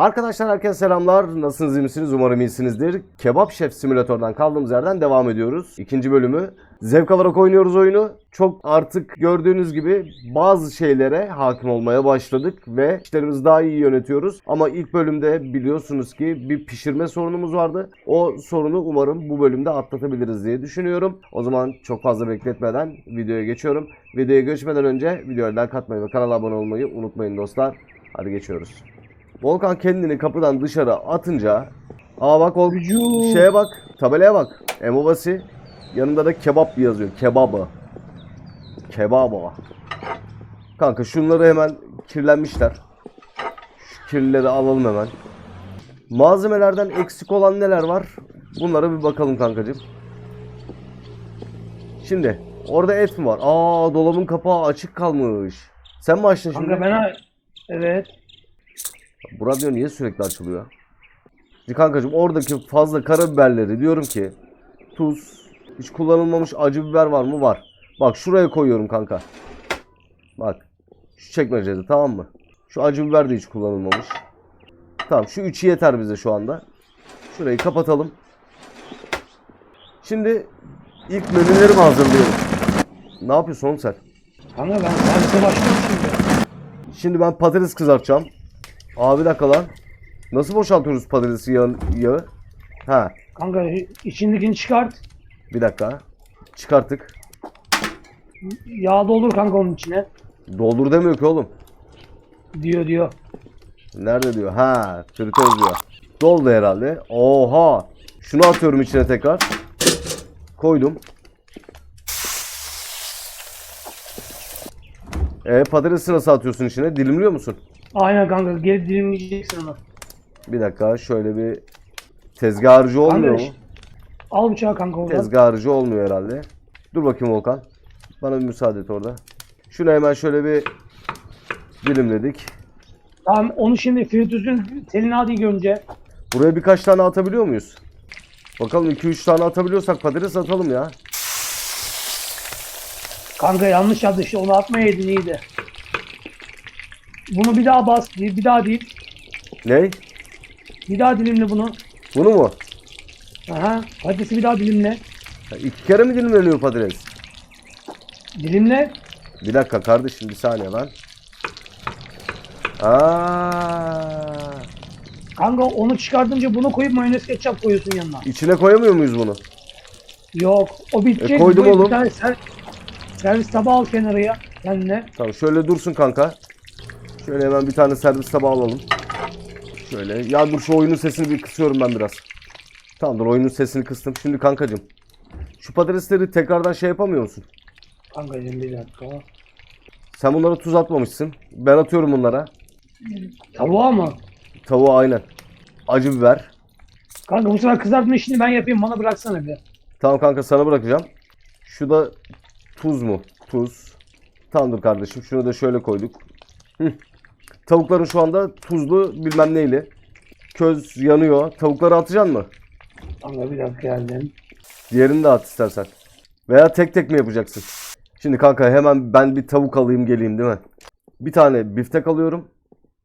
Arkadaşlar herkese selamlar. Nasılsınız iyi misiniz? Umarım iyisinizdir. Kebap Şef Simülatör'den kaldığımız yerden devam ediyoruz. İkinci bölümü. Zevk alarak oynuyoruz oyunu. Çok artık gördüğünüz gibi bazı şeylere hakim olmaya başladık ve işlerimizi daha iyi yönetiyoruz. Ama ilk bölümde biliyorsunuz ki bir pişirme sorunumuz vardı. O sorunu umarım bu bölümde atlatabiliriz diye düşünüyorum. O zaman çok fazla bekletmeden videoya geçiyorum. Videoya geçmeden önce videoya like atmayı ve kanala abone olmayı unutmayın dostlar. Hadi geçiyoruz. Volkan kendini kapıdan dışarı atınca Aa bak o şeye bak tabelaya bak. Emobasi yanında da kebap yazıyor kebabı. Kebaba Kanka şunları hemen kirlenmişler. Şu kirlileri alalım hemen. Malzemelerden eksik olan neler var? Bunlara bir bakalım kankacığım. Şimdi orada et mi var? Aa dolabın kapağı açık kalmış. Sen mi açtın şimdi? Kanka ben evet. Bu radyo niye sürekli açılıyor? Şimdi kankacığım oradaki fazla karabiberleri diyorum ki tuz, hiç kullanılmamış acı biber var mı? Var. Bak şuraya koyuyorum kanka. Bak. Şu çekmecede tamam mı? Şu acı biber de hiç kullanılmamış. Tamam şu üçü yeter bize şu anda. Şurayı kapatalım. Şimdi ilk menüleri mi hazırlıyorum? Ne yapıyorsun oğlum sen? Kanka ben servise başlıyorum şimdi. Şimdi ben patates kızartacağım. Abi bir dakika lan. Nasıl boşaltıyoruz patatesi yağı? yağı? Ha Kanka içindekini çıkart. bir dakika. Çıkarttık. Yağ doldur kanka onun içine. Doldur demiyor ki oğlum. Diyor diyor. Nerede diyor? Ha fritöz diyor. Doldu herhalde. Oha. Şunu atıyorum içine tekrar. Koydum. E patatesi nasıl atıyorsun içine? Dilimliyor musun? Aynen kanka geri dilimleyeceksin onu. Bir dakika şöyle bir tezgahırcı olmuyor Kanka, mu? Al bıçağı kanka oradan. Tezgahırcı olmuyor herhalde. Dur bakayım Volkan. Bana bir müsaade et orada. Şunu hemen şöyle bir dilimledik. Tamam onu şimdi fritözün telini al ilk önce. Buraya birkaç tane atabiliyor muyuz? Bakalım 2-3 tane atabiliyorsak patates atalım ya. Kanka yanlış yaptı işte onu atmayaydın iyiydi. Bunu bir daha bas. Bir, bir daha değil. Ney? Bir daha dilimle bunu. Bunu mu? Aha. Patatesi bir daha dilimle. Ha, iki kere mi dilimleniyor patates? Dilimle. Bir dakika kardeşim bir saniye lan. Aa, Kanka onu çıkartınca bunu koyup mayonez ketçap koyuyorsun yanına. içine koyamıyor muyuz bunu? Yok. O bitecek. E, koydum Bu oğlum. Bir tane ser- servis tabağı al kenara ya. Kendine. Tamam şöyle dursun kanka. Şöyle hemen bir tane servis tabağı alalım. Şöyle. Ya dur şu oyunun sesini bir kısıyorum ben biraz. Tamamdır oyunun sesini kıstım. Şimdi kankacım. Şu patatesleri tekrardan şey yapamıyor musun? Kankacığım bir dakika. Sen bunlara tuz atmamışsın. Ben atıyorum bunlara. Tavuğa mı? Tavuğa aynen. Acı biber. Kanka bu sefer kızartma işini ben yapayım. Bana bıraksana bir. Tamam kanka sana bırakacağım. Şu da tuz mu? Tuz. Tamamdır kardeşim. Şunu da şöyle koyduk. Hı. Tavukların şu anda tuzlu bilmem neyle. Köz yanıyor. Tavukları atacaksın mı? Kanka bir dakika geldim. Diğerini de at istersen. Veya tek tek mi yapacaksın? Şimdi kanka hemen ben bir tavuk alayım geleyim değil mi? Bir tane biftek alıyorum.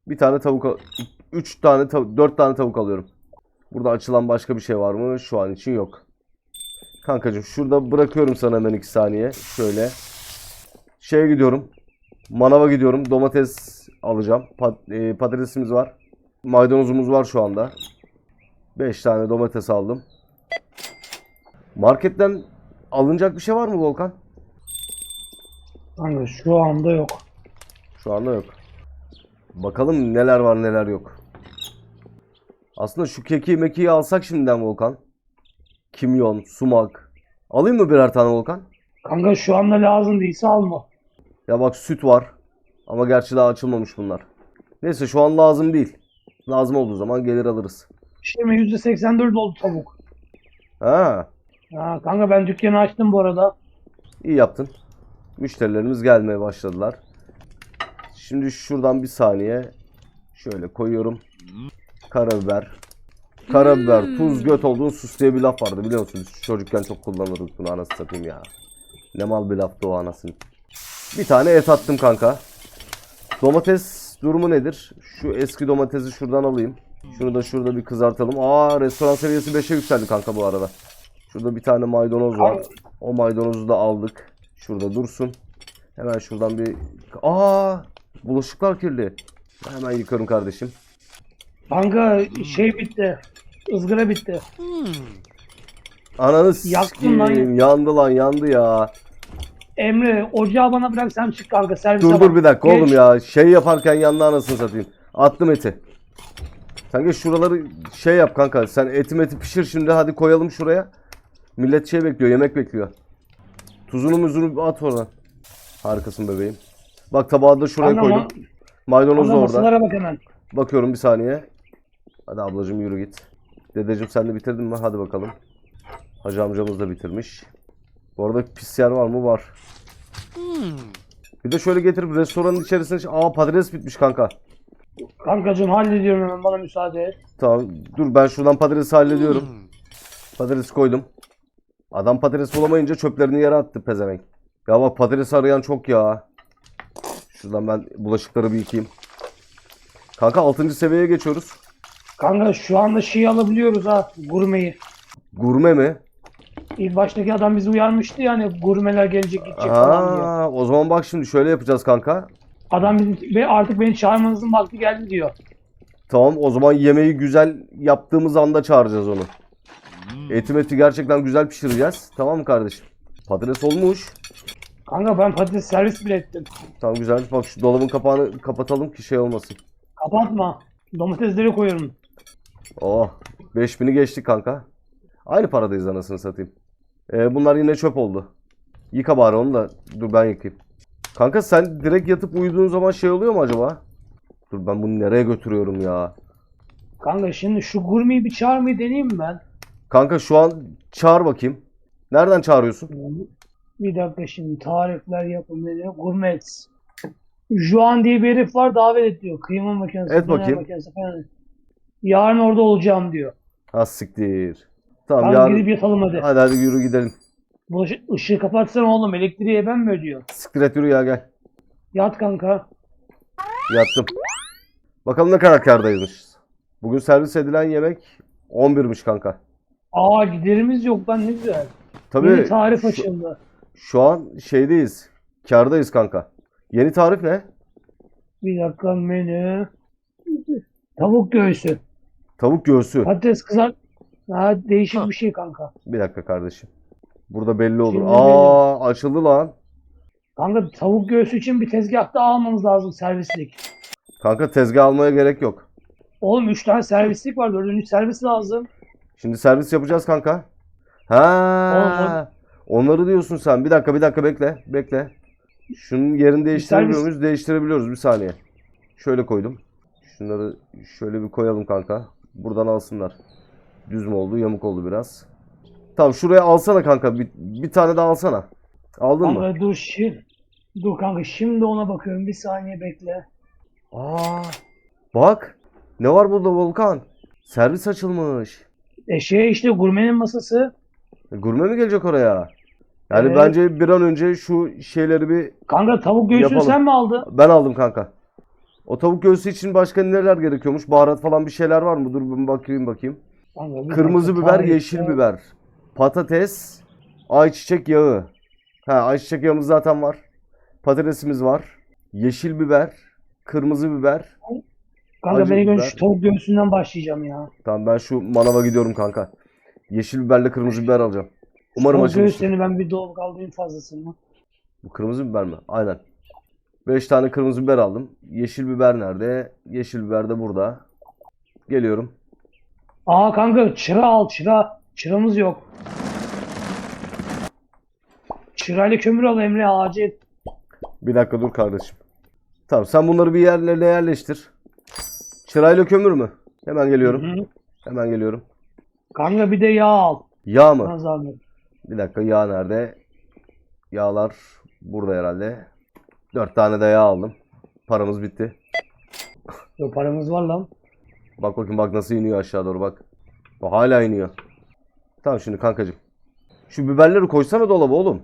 Bir tane tavuk al- Üç tane tav- dört tane tavuk alıyorum. Burada açılan başka bir şey var mı? Şu an için yok. Kankacığım şurada bırakıyorum sana hemen iki saniye. Şöyle. Şeye gidiyorum. Manava gidiyorum. Domates alacağım. Pat- e, patatesimiz var. Maydanozumuz var şu anda. 5 tane domates aldım. Marketten alınacak bir şey var mı Volkan? Kanka şu anda yok. Şu anda yok. Bakalım neler var neler yok. Aslında şu keki mekiği alsak şimdiden Volkan. Kimyon, sumak. Alayım mı birer tane Volkan? Kanka şu anda lazım değilse alma. Ya bak süt var. Ama gerçi daha açılmamış bunlar. Neyse şu an lazım değil. Lazım olduğu zaman gelir alırız. Şimdi %84 oldu tavuk. Ha, Ha, kanka ben dükkanı açtım bu arada. iyi yaptın. Müşterilerimiz gelmeye başladılar. Şimdi şuradan bir saniye şöyle koyuyorum. Karabiber. Karabiber, tuz, göt olduğun sus diye bir laf vardı biliyor musunuz? Çocukken çok kullanırdık bunu anasını satayım ya. Ne mal bir laftı o anasını. Bir tane et attım kanka. Domates durumu nedir? Şu eski domatesi şuradan alayım. Şunu da şurada bir kızartalım. Aa restoran seviyesi 5'e yükseldi kanka bu arada. Şurada bir tane maydanoz var. O maydanozu da aldık. Şurada dursun. Hemen şuradan bir... Aa bulaşıklar kirli. Hemen yıkarım kardeşim. Kanka şey bitti. ızgara bitti. Ananı Yaktın lan. sikeyim. Yandı lan yandı ya. Emre ocağı bana bırak sen çık kanka servise Dur bak. dur bir dakika Geç. oğlum ya. Şey yaparken yandı anasını satayım. Attım eti. Geç şuraları şey yap kanka. Sen eti meti pişir şimdi hadi koyalım şuraya. Millet şey bekliyor yemek bekliyor. Tuzunu muzunu at oradan. Harikasın bebeğim. Bak tabağı da şuraya Kanka, koydum. ma- Maydanoz kanka da orada. masalara bak hemen. Bakıyorum bir saniye. Hadi ablacığım yürü git. Dedeciğim sen de bitirdin mi? Hadi bakalım. Hacı amcamız da bitirmiş. Bu arada pis yer var mı? Var. Bir de şöyle getirip restoranın içerisine... Aa patates bitmiş kanka. Kankacığım hallediyorum hemen bana müsaade et. Tamam dur ben şuradan patatesi hallediyorum. Patatesi koydum. Adam patates bulamayınca çöplerini yere attı pezevenk. Ya bak patates arayan çok ya. Şuradan ben bulaşıkları bir yıkayayım. Kanka 6. seviyeye geçiyoruz. Kanka şu anda şeyi alabiliyoruz ha gurmeyi. Gurme mi? İlk baştaki adam bizi uyarmıştı ya hani gurmeler gelecek gidecek falan diye. Aa, o zaman bak şimdi şöyle yapacağız kanka. Adam bizi, ve artık beni çağırmanızın vakti geldi diyor. Tamam o zaman yemeği güzel yaptığımız anda çağıracağız onu. Eti meti gerçekten güzel pişireceğiz. Tamam mı kardeşim? Patates olmuş. Kanka ben patates servis bile ettim. Tamam güzel. Bak şu dolabın kapağını kapatalım ki şey olmasın. Kapatma. Domatesleri koyuyorum. Oh 5000'i geçtik kanka. Aynı paradayız anasını satayım. Ee, bunlar yine çöp oldu. Yıka bari onu da. Dur ben yıkayayım. Kanka sen direkt yatıp uyuduğun zaman şey oluyor mu acaba? Dur ben bunu nereye götürüyorum ya? Kanka şimdi şu gurmeyi bir çağırmayı deneyeyim mi ben? Kanka şu an çağır bakayım. Nereden çağırıyorsun? Bir dakika şimdi tarifler yapımları gurmet. Juan diye bir herif var davet et diyor. Kıyma makinesi, Et bakayım. makinesi falan. Yarın orada olacağım diyor. Ha siktir. Tamam Kanka yarın. gidip yatalım hadi. Hadi hadi yürü gidelim. Bu ışı- ışığı kapatsana oğlum elektriği ben mi ödüyor? Siktir et yürü ya gel. Yat kanka. Yattım. Bakalım ne kadar kârdayızmışız. Bugün servis edilen yemek 11'miş kanka. Aa giderimiz yok lan ne güzel. Tabii Yeni tarif şu, açıldı. şu an şeydeyiz. Kârdayız kanka. Yeni tarif ne? Bir dakika menü. Tavuk göğsü. Tavuk göğsü. Patates kızart. Ha, değişik bir şey kanka. Bir dakika kardeşim. Burada belli olur. Şimdi Aa açıldı lan. Kanka tavuk göğsü için bir tezgah daha almamız lazım servislik. Kanka tezgah almaya gerek yok. Oğlum 3 tane servislik var. Dördüncü servis lazım. Şimdi servis yapacağız kanka. Ha. Onları diyorsun sen. Bir dakika bir dakika bekle. Bekle. Şunun yerini değiştirebiliyor muyuz? Değiştirebiliyoruz. Bir saniye. Şöyle koydum. Şunları şöyle bir koyalım kanka. Buradan alsınlar. Düz mü oldu? Yamuk oldu biraz. Tamam şuraya alsana kanka. Bir, bir tane daha alsana. Aldın mı? Kanka dur şi Dur kanka şimdi ona bakıyorum. Bir saniye bekle. Aa. Bak. Ne var burada Volkan? Servis açılmış. E şey işte gurmenin masası. E, Gurme mi gelecek oraya? Yani Evet. bence bir an önce şu şeyleri bir Kanka tavuk göğsünü Yapalım. sen mi aldın? Ben aldım kanka. O tavuk göğsü için başka neler gerekiyormuş? Baharat falan bir şeyler var mı? Dur ben bakayım bakayım. Kırmızı biber, yeşil biber, patates, ayçiçek yağı. Ha ayçiçek yağımız zaten var. Patatesimiz var. Yeşil biber, kırmızı biber. Kanka acı ben ilk önce biber. şu tavuk göğsünden başlayacağım ya. Tamam ben şu manava gidiyorum kanka. Yeşil biberle kırmızı biber alacağım. Umarım Tavuk açılmıştır. ben bir dolap kaldırayım fazlasını. Bu kırmızı biber mi? Aynen. 5 tane kırmızı biber aldım. Yeşil biber nerede? Yeşil biber de burada. Geliyorum. Aa kanka çıra al çıra. Çıramız yok. Çırayla kömür al Emre acil. Bir dakika dur kardeşim. Tamam sen bunları bir yerlerine yerleştir. Çırayla kömür mü? Hemen geliyorum. Hı. Hemen geliyorum. Kanka bir de yağ al. Yağ mı? Zahmet. Bir dakika yağ nerede? Yağlar burada herhalde. 4 tane de yağ aldım. Paramız bitti. Yok paramız var lan. Bak bakayım bak nasıl iniyor aşağı doğru bak. O hala iniyor. Tamam şimdi kankacığım. Şu biberleri koysana dolaba oğlum.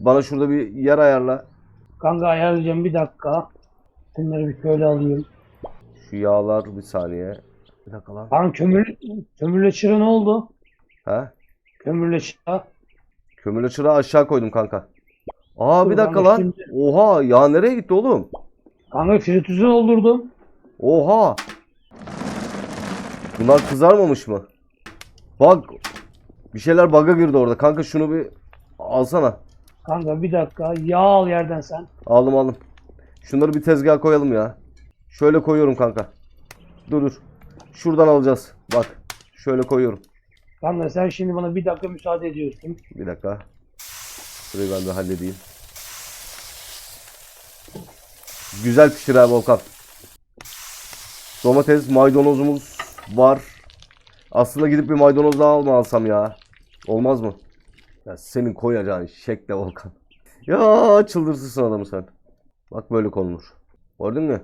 Bana şurada bir yer ayarla. Kanka ayarlayacağım bir dakika. Bunları bir şöyle alayım. Şu yağlar bir saniye. Bir dakika lan. Lan kömür, kömürle çıra ne oldu? Ha? Kömürle çıra. Kömürle çırağı aşağı koydum kanka. Aa bir Dur dakika kanka, lan. şimdi- Oha yağ nereye gitti oğlum? Kanka fritüzü doldurdum. Oha. Bunlar kızarmamış mı? Bak. Bir şeyler bug'a girdi orada. Kanka şunu bir alsana. Kanka bir dakika. Yağ al yerden sen. Aldım aldım. Şunları bir tezgaha koyalım ya. Şöyle koyuyorum kanka. Dur dur. Şuradan alacağız. Bak. Şöyle koyuyorum. Kanka sen şimdi bana bir dakika müsaade ediyorsun. Bir dakika. Şurayı ben de halledeyim. Güzel pişir ha Volkan. Domates, maydanozumuz var. Aslında gidip bir maydanoz daha alma alsam ya. Olmaz mı? Ya senin koyacağın şekle Volkan. Ya çıldırtırsın adamı sen. Bak böyle konulur. Gördün mü?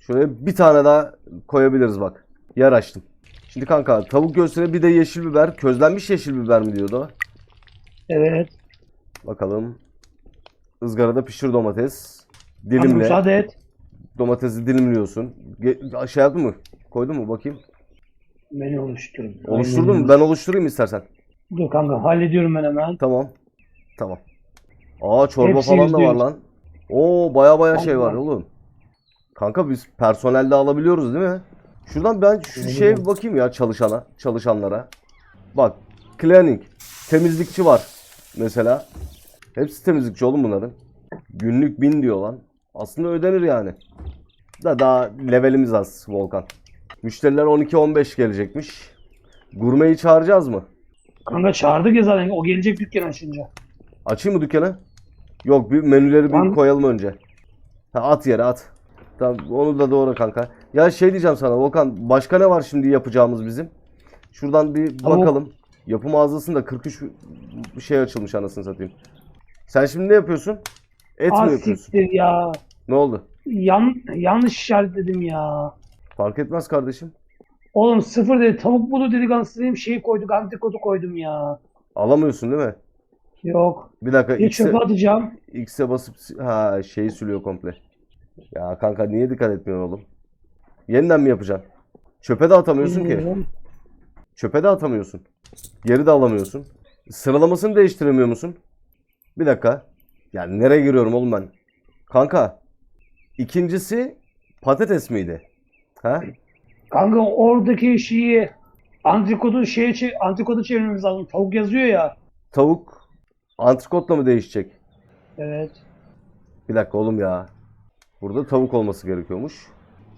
Şuraya bir tane daha koyabiliriz bak. Yer açtım. Şimdi kanka tavuk göğsüne bir de yeşil biber. Közlenmiş yeşil biber mi diyordu? Evet. Bakalım. Izgarada pişir domates. Dilimle. müsaade et. Domatesi dilimliyorsun. Ge- şey yaptın mı? Koydun mu? Bakayım. Beni oluşturun. Oluşturdun mu? Ben oluşturayım istersen. Dur kanka hallediyorum ben hemen. Tamam. Tamam. Aa çorba Hepsi falan da var lan. Oo baya baya şey var oğlum. Kanka biz personelde alabiliyoruz değil mi? Şuradan ben şu Öyle şeye mi? bir bakayım ya çalışana, çalışanlara. Bak, cleaning, temizlikçi var mesela. Hepsi temizlikçi oğlum bunların. Günlük bin diyor lan. Aslında ödenir yani. Da daha levelimiz az Volkan. Müşteriler 12-15 gelecekmiş. Gurmeyi çağıracağız mı? Kanka çağırdık ya zaten. O gelecek dükkan açınca. Açayım mı dükkanı? Yok bir menüleri bir Ben- koyalım önce. Ha, at yere at. Tamam onu da doğru kanka. Ya şey diyeceğim sana Volkan başka ne var şimdi yapacağımız bizim? Şuradan bir Tavuk. bakalım. Yapı mağazasında 43 bir şey açılmış anasını satayım. Sen şimdi ne yapıyorsun? Et mi Ah yapıyorsun? siktir ya. Ne oldu? Yan, yanlış işaretledim ya. Fark etmez kardeşim. Oğlum sıfır dedi. Tavuk budu dedik anasını şey koyduk. Antikotu koydum ya. Alamıyorsun değil mi? Yok. Bir dakika Bir X'e, çöpe atacağım. X'e basıp ha şeyi sürüyor komple. Ya kanka niye dikkat etmiyorsun oğlum? Yeniden mi yapacaksın? Çöpe de atamıyorsun ki. Bilmiyorum. Çöpe de atamıyorsun. Geri de alamıyorsun. Sıralamasını değiştiremiyor musun? Bir dakika. Yani nereye giriyorum oğlum ben? Kanka. İkincisi patates miydi? Ha? Kanka oradaki şeyi antikotu şeye çe- antikotu çevirmemiz lazım. Tavuk yazıyor ya. Tavuk antrikotla mı değişecek? Evet. Bir dakika oğlum ya. Burada tavuk olması gerekiyormuş.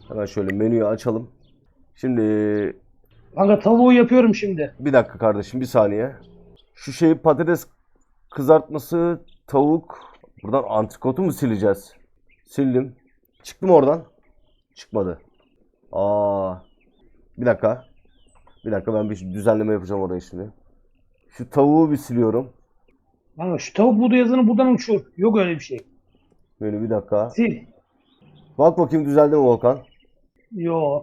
Hemen şöyle menüyü açalım. Şimdi Kanka tavuğu yapıyorum şimdi. bir dakika kardeşim bir saniye. Şu şeyi patates kızartması, tavuk. Buradan antrikotu mu sileceğiz? Sildim. Çıktı mı oradan? Çıkmadı. Aa. Bir dakika. Bir dakika ben bir düzenleme yapacağım oraya şimdi. Şu tavuğu bir siliyorum. Kanka şu tavuk budu yazını buradan uçur. Yok öyle bir şey. Böyle bir dakika. Sil. Bak bakayım düzeldi mi Volkan? Yo.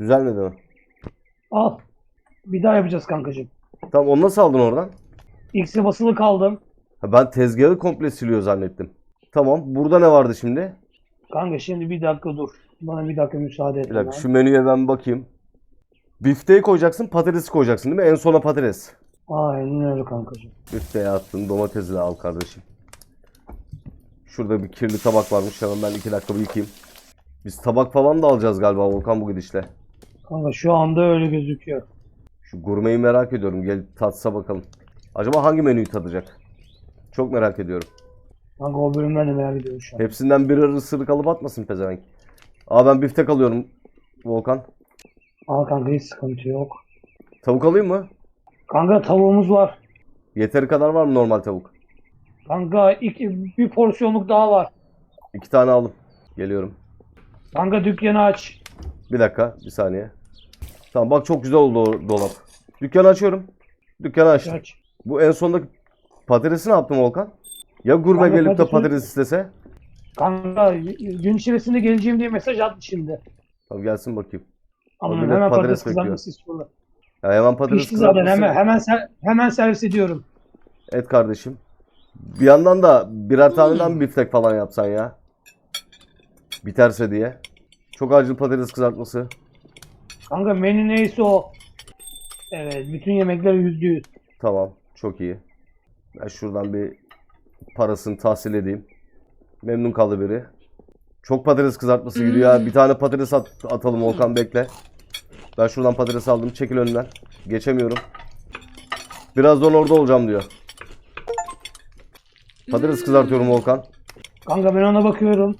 Düzelmedi mi? Al. Bir daha yapacağız kankacığım. Tamam onu nasıl aldın oradan? X'e basılı kaldım. Ha, ben tezgahı komple siliyor zannettim. Tamam. Burada ne vardı şimdi? Kanka şimdi bir dakika dur. Bana bir dakika müsaade et. Bir dakika şu menüye ben bakayım. Bifteyi koyacaksın, patatesi koyacaksın değil mi? En sona patates. Aynen öyle kankacığım. Bifteyi attın, domatesi de al kardeşim. Şurada bir kirli tabak varmış. Hemen ben iki dakika bir yıkayayım. Biz tabak falan da alacağız galiba Volkan bu gidişle. Kanka şu anda öyle gözüküyor. Şu gurmeyi merak ediyorum. Gel tatsa bakalım. Acaba hangi menüyü tadacak? Çok merak ediyorum. Kanka o bölümden de merak ediyorum şu an. Hepsinden birer ısırık alıp atmasın pezevenk. Aa ben biftek alıyorum Volkan. Al kanka hiç sıkıntı yok. Tavuk alayım mı? Kanka tavuğumuz var. Yeteri kadar var mı normal tavuk? Kanka iki, bir porsiyonluk daha var. İki tane aldım. Geliyorum. Kanka dükkanı aç. Bir dakika, bir saniye. Tamam bak çok güzel oldu o dolap. Dükkanı açıyorum. Dükkanı açtım. Aç. Bu en sondaki patatesi ne yaptım Volkan? Ya gurme Kanka gelip de patatesi- patates istese? Kanka gün içerisinde geleceğim diye mesaj attı şimdi. Tamam gelsin bakayım. Ama millet hemen patates patates kızartması istiyorlar. Ya hemen patates Pişti zaten kızartması hemen hemen ser- hemen servis ediyorum. et kardeşim. Bir yandan da birer taneden biftek falan yapsan ya. Biterse diye. Çok acil patates kızartması. Kanka menü neyse o. Evet bütün yemekler yüzde yüz. Tamam. Çok iyi. Ben şuradan bir parasını tahsil edeyim. Memnun kaldı biri. Çok patates kızartması gidiyor ya. Bir tane patates at- atalım Volkan bekle. Ben şuradan patates aldım. Çekil önümden. Geçemiyorum. Birazdan orada olacağım diyor. Patates kızartıyorum Volkan. Kanka ben ona bakıyorum.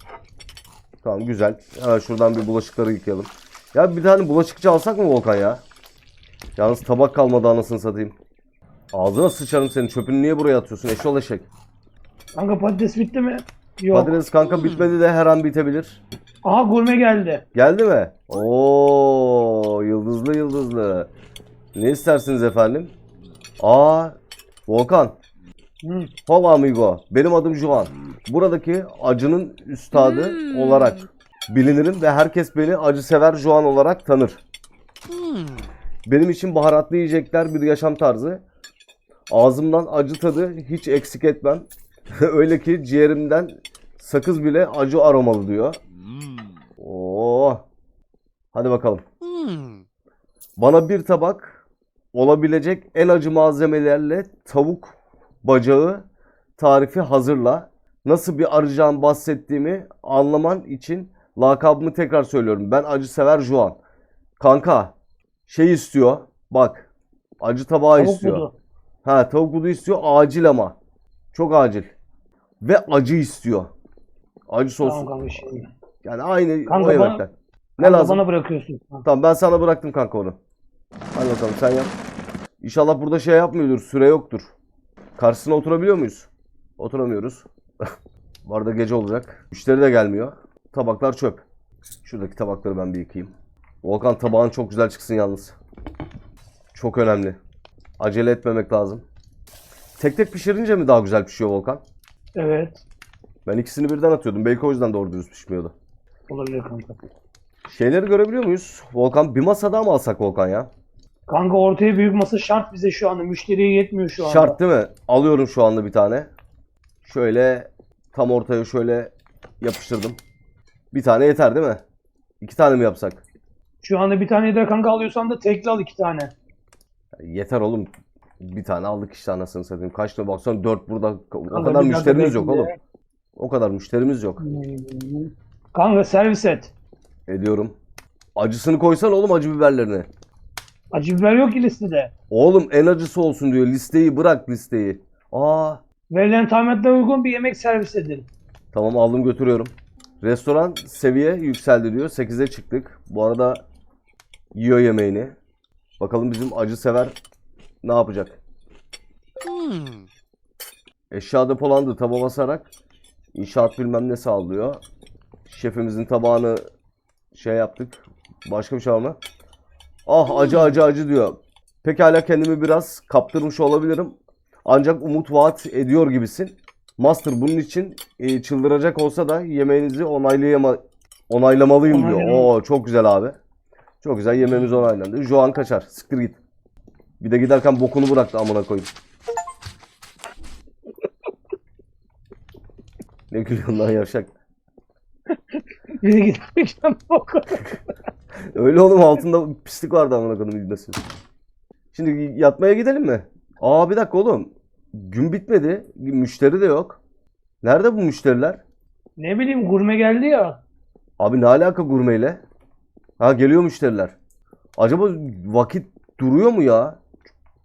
Tamam güzel. Hemen şuradan bir bulaşıkları yıkayalım. Ya bir tane bulaşıkçı alsak mı Volkan ya? Yalnız tabak kalmadı anasını satayım. Ağzına sıçarım senin. Çöpünü niye buraya atıyorsun? Eşol eşek. Kanka patates bitti mi? Yok. Patates kanka bitmedi de her an bitebilir. Aha gurme geldi. Geldi mi? Oo, yıldızlı yıldızlı. Ne istersiniz efendim? Aa, Volkan. Hı. Hola amigo. Benim adım Juan. Buradaki acının üstadı olarak bilinirim ve herkes beni acı sever Juan olarak tanır. Benim için baharatlı yiyecekler bir yaşam tarzı. Ağzımdan acı tadı hiç eksik etmem. Öyle ki ciğerimden sakız bile acı aromalı diyor. Oo. Hadi bakalım. Bana bir tabak olabilecek en acı malzemelerle tavuk bacağı tarifi hazırla. Nasıl bir arayacağım bahsettiğimi anlaman için lakabımı tekrar söylüyorum. Ben acı sever Juan. Kanka şey istiyor. Bak. Acı tabağı Tavuk istiyor. budu. Ha tavuk budu istiyor acil ama. Çok acil. Ve acı istiyor. Acı sos. Tamam kanka şimdi. Yani aynı Kanka o bana- yemekten. Ne Kanka lazım? Bana bırakıyorsun. Tamam ben sana bıraktım kanka onu. Hadi bakalım sen yap. İnşallah burada şey yapmıyordur. Süre yoktur. Karşısına oturabiliyor muyuz? Oturamıyoruz. Bu arada gece olacak. Müşteri de gelmiyor. Tabaklar çöp. Şuradaki tabakları ben bir yıkayayım. Volkan tabağın çok güzel çıksın yalnız. Çok önemli. Acele etmemek lazım. Tek tek pişirince mi daha güzel pişiyor Volkan? Evet. Ben ikisini birden atıyordum. Belki o yüzden doğru dürüst pişmiyordu. Olabilir kanka. Şeyleri görebiliyor muyuz? Volkan bir masada mı alsak Volkan ya? Kanka ortaya büyük masa şart bize şu anda. Müşteriye yetmiyor şu anda. Şart değil mi? Alıyorum şu anda bir tane. Şöyle tam ortaya şöyle yapıştırdım. Bir tane yeter değil mi? İki tane mi yapsak? Şu anda bir tane de kanka alıyorsan da tekli al iki tane. Yeter oğlum. Bir tane aldık işte anasını satayım. Kaç tane baksana dört burada. O Kanka kadar bir müşterimiz yok oğlum. O kadar müşterimiz yok. Kanka servis et. Ediyorum. Acısını koysan oğlum acı biberlerini. Acı biber yok ki listede. Oğlum en acısı olsun diyor. Listeyi bırak listeyi. Aa Verilen talimatlara uygun bir yemek servis edin. Tamam aldım götürüyorum. Restoran seviye yükseldi diyor. 8'e çıktık. Bu arada yiyor yemeğini. Bakalım bizim acı sever ne yapacak? Eşya depolandı taba basarak inşaat bilmem ne sağlıyor. Şefimizin tabağını şey yaptık. Başka bir şey var mı? Ah acı acı acı diyor. Pekala kendimi biraz kaptırmış olabilirim. Ancak umut vaat ediyor gibisin. Master bunun için e, çıldıracak olsa da yemeğinizi onaylayama onaylamalıyım diyor. Oo çok güzel abi. Çok güzel yemeğimiz onaylandı. Joan kaçar. Siktir git. Bir de giderken bokunu bıraktı amına koyayım. Ne gülüyorsun lan yavşak. Bir de giderken kadar. Öyle oğlum altında pislik vardı amına koyayım bilmesin. Şimdi yatmaya gidelim mi? Aa bir dakika oğlum. Gün bitmedi. Müşteri de yok. Nerede bu müşteriler? Ne bileyim gurme geldi ya. Abi ne alaka gurmeyle? Ha geliyor müşteriler. Acaba vakit duruyor mu ya?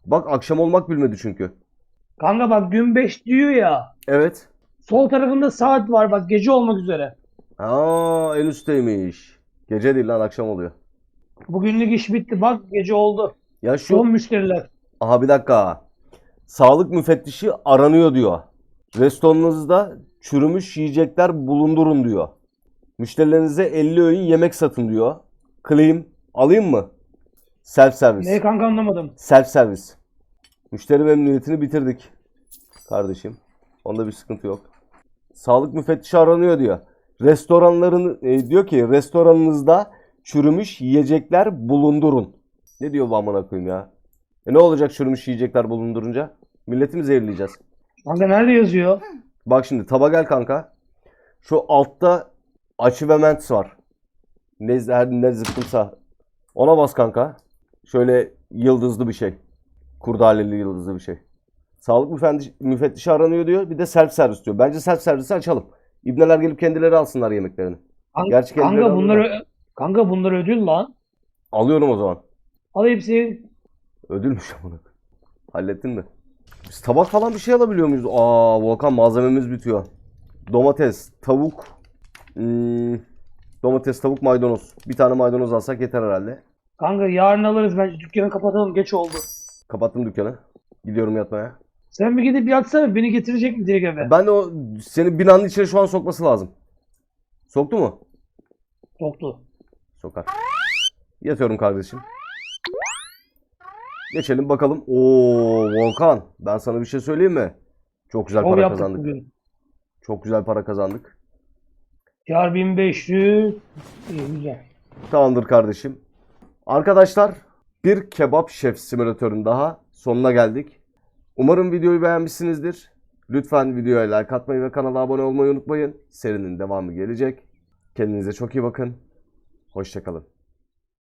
Bak akşam olmak bilmedi çünkü. Kanka bak gün 5 diyor ya. Evet. Sol tarafında saat var bak gece olmak üzere. Aa en üstteymiş. Gece değil lan akşam oluyor. Bugünlük iş bitti bak gece oldu. Ya şu Son müşteriler. Aha bir dakika. Sağlık müfettişi aranıyor diyor. Restoranınızda çürümüş yiyecekler bulundurun diyor. Müşterilerinize 50 öğün yemek satın diyor. Claim alayım mı? Self servis. Ne kanka anlamadım. Self servis. Müşteri memnuniyetini bitirdik. Kardeşim. Onda bir sıkıntı yok. Sağlık müfettişi aranıyor diyor. Restoranların e, diyor ki restoranınızda çürümüş yiyecekler bulundurun. Ne diyor bu amına koyayım ya? E ne olacak çürümüş yiyecekler bulundurunca? Milleti mi zehirleyeceğiz? Kanka nerede yazıyor? Bak şimdi taba gel kanka. Şu altta Açı ve Ments var. Ne, her ne zıkkımsa. Ona bas kanka. Şöyle yıldızlı bir şey. Kurdaleli yıldızlı bir şey. Sağlık müfendiş- müfettişi aranıyor diyor. Bir de self servis diyor. Bence self servisi açalım. İbneler gelip kendileri alsınlar yemeklerini. Kanka, Gerçi kendileri kanka alırlar. ö- kanka bunlar ödül lan. Alıyorum o zaman. Al hepsi. Ödülmüş amına. Hallettin mi? Biz tabak falan bir şey alabiliyor muyuz? Aa Volkan malzememiz bitiyor. Domates, tavuk, hmm, domates, tavuk, maydanoz. Bir tane maydanoz alsak yeter herhalde. Kanka yarın alırız bence dükkanı kapatalım geç oldu. Kapattım dükkanı. Gidiyorum yatmaya. Sen bir gidip yatsana beni getirecek mi direkt eve? Ben de o seni binanın içine şu an sokması lazım. Soktu mu? Soktu. Sokar. Yatıyorum kardeşim. Geçelim bakalım. Oo Volkan ben sana bir şey söyleyeyim mi? Çok güzel Şov para kazandık. bugün. Çok güzel para kazandık. Yar 1500. İyi güzel. Tamamdır kardeşim. Arkadaşlar bir kebap şef simülatörün daha sonuna geldik. Umarım videoyu beğenmişsinizdir. Lütfen videoya like atmayı ve kanala abone olmayı unutmayın. Serinin devamı gelecek. Kendinize çok iyi bakın. Hoşçakalın.